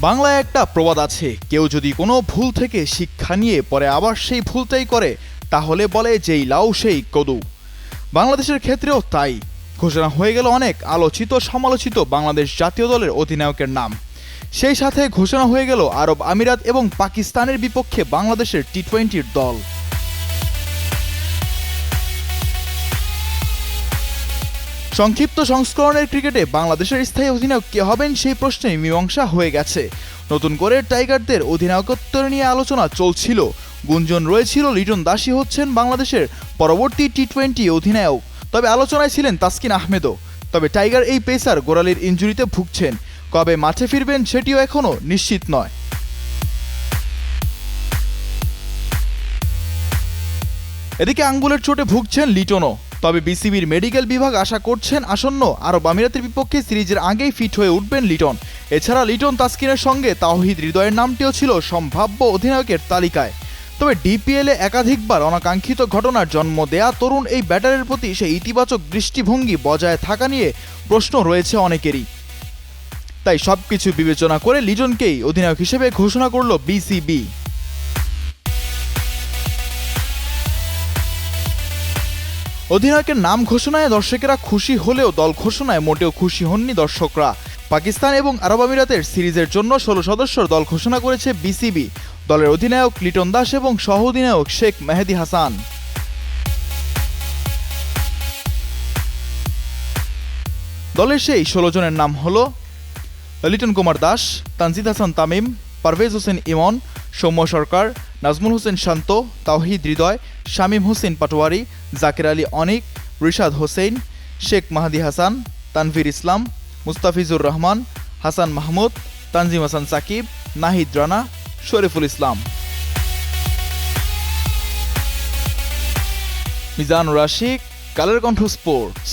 বাংলায় একটা প্রবাদ আছে, কেউ যদি কোনো ভুল থেকে শিক্ষা নিয়ে পরে আবার সেই ভুলটাই করে, তাহলে বলে যেই লাউ সেই কদু। বাংলাদেশের ক্ষেত্রেও তাই। ঘোষণা হয়ে গেল অনেক আলোচিত সমালোচিত বাংলাদেশ জাতীয় দলের অধিনায়কের নাম। সেই সাথে ঘোষণা হয়ে গেল আরব আমিরাত এবং পাকিস্তানের বিপক্ষে বাংলাদেশের টি টোয়েন্টির দল। সংক্ষিপ্ত সংস্করণের ক্রিকেটে বাংলাদেশের স্থায়ী অধিনায়ক কে হবেন সেই প্রশ্নে মীমাংসা হয়ে গেছে। নতুন করে টাইগারদের অধিনায়কত্ব নিয়ে আলোচনা চলছিল। গুঞ্জন রয়েছিল লিটন দাসী হচ্ছেন বাংলাদেশের পরবর্তী টি টোয়েন্টি অধিনায়ক। তবে আলোচনায় ছিলেন তাসকিন আহমেদও। তবে টাইগার এই পেসার গোড়ালির ইঞ্জুরিতে ভুগছেন। কবে মাঠে ফিরবেন সেটিও এখনও নিশ্চিত নয়। এদিকে আঙ্গুলের চোটে ভুগছেন লিটনও। তবে বিসিবির মেডিকেল বিভাগ আশা করছেন আসন্ন আরব আমিরাতের বিপক্ষে সিরিজের আগেই ফিট হয়ে উঠবেন লিটন। এছাড়া লিটন তাসকিনের সঙ্গে তাওহিদ হৃদয়ের নামটিও ছিল সম্ভাব্য অধিনায়কের তালিকায়। তবে ডিপিএলে একাধিকবার অনাকাঙ্ক্ষিত ঘটনার জন্ম দেয়া তরুণ এই ব্যাটারের প্রতি সেই ইতিবাচক দৃষ্টিভঙ্গি বজায় থাকা নিয়ে প্রশ্ন রয়েছে অনেকেরই। তাই সবকিছু বিবেচনা করে লিটনকেই অধিনায়ক হিসেবে ঘোষণা করল বিসিবি। অধিনায়কের নাম ঘোষণায় দর্শকেরা খুশি হলেও দল ঘোষণায় মোটেও খুশি হননি দর্শকরা। পাকিস্তান এবং আরব আমিরাতের সিরিজের জন্য ষোলো সদস্যর দল ঘোষণা করেছে বিসিবি। দলের অধিনায়ক লিটন দাস এবং সহ অধিনায়ক শেখ মেহেদি হাসান। দলের সেই ষোলো জনের নাম হলো লিটন কুমার দাস, তানজিদ হাসান তামিম, পারভেজ হোসেন ইমন, সৌম্য সরকার, নাজমুল হোসেন শান্ত, তাওহিদ হৃদয়, শামীম হোসেন পাটোয়ারি জাকির আলী অনিক, রিশাদ হোসেন, শেখ মাহাদি হাসান, তানভীর ইসলাম, মুস্তাফিজুর রহমান, হাসান মাহমুদ, তানজিম হাসান সাকিব, নাহিদ রানা, শরীফুল ইসলাম। মিজানুর রাশিক, কালের কণ্ঠ স্পোর্টস।